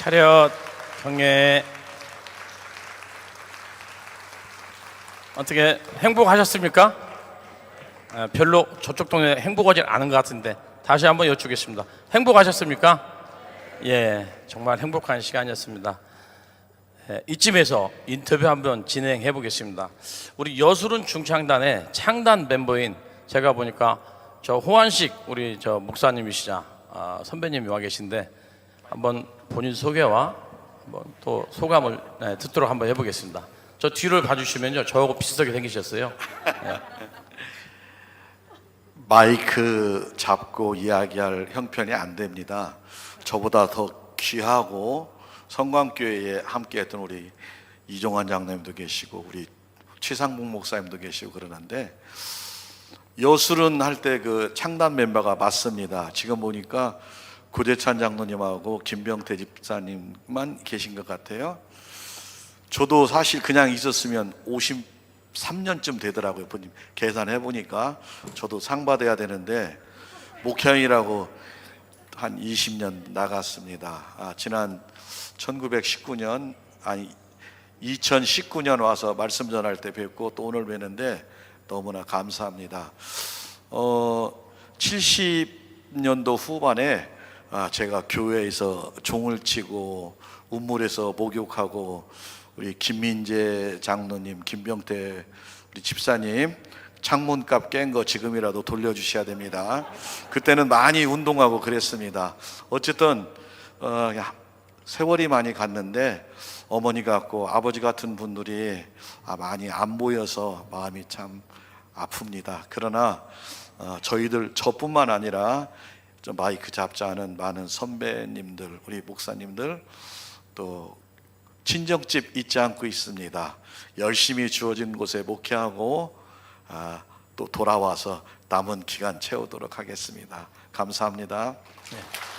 차렷 경례 어떻게 행복하셨습니까? 아, 별로 저쪽 동네 행복하지 않은 것 같은데 다시 한번 여쭙겠습니다. 행복하셨습니까? 예, 정말 행복한 시간이었습니다. 예, 이쯤에서 인터뷰 한번 진행해 보겠습니다. 우리 여술은 중창단의 창단 멤버인 제가 보니까 저 호환식 우리 저 목사님이시자 아, 선배님이 와 계신데 한번 본인 소개와 한번 또 소감을 네, 듣도록 한번 해보겠습니다. 저 뒤를 봐주시면요, 저하고 비슷하게 생기셨어요. 마이크 잡고 이야기할 형편이 안 됩니다. 저보다 더 귀하고 성광교회에 함께했던 우리 이종환 장로님도 계시고 우리 최상봉 목사님도 계시고 그러는데 여술은 할 때 그 창단 멤버가 맞습니다. 지금 보니까 구대찬 장로님하고 김병태 집사님만 계신 것 같아요. 저도 사실 그냥 있었으면 53년쯤 되더라고요. 계산해 보니까 저도 상 받아야 되는데 목향이라고 한 20년 나갔습니다. 아, 지난 1919년 아니 2019년 와서 말씀 전할 때 뵙고 또 오늘 뵈는데 너무나 감사합니다. 어 70년도 후반에 아, 제가 교회에서 종을 치고 운물에서 목욕하고 우리 김민재 장로님, 김병태 우리 집사님 창문값 깬 거 지금이라도 돌려주셔야 됩니다. 그때는 많이 운동하고 그랬습니다. 어쨌든 어, 야, 세월이 많이 갔는데 어머니 같고 아버지 같은 분들이 아, 많이 안 보여서 마음이 참 아픕니다. 그러나 어, 저희들 저뿐만 아니라 저 마이크 잡자는 많은 선배님들, 우리 목사님들 또 친정집 잊지 않고 있습니다. 열심히 주어진 곳에 목회하고 아, 또 돌아와서 남은 기간 채우도록 하겠습니다. 감사합니다. 네.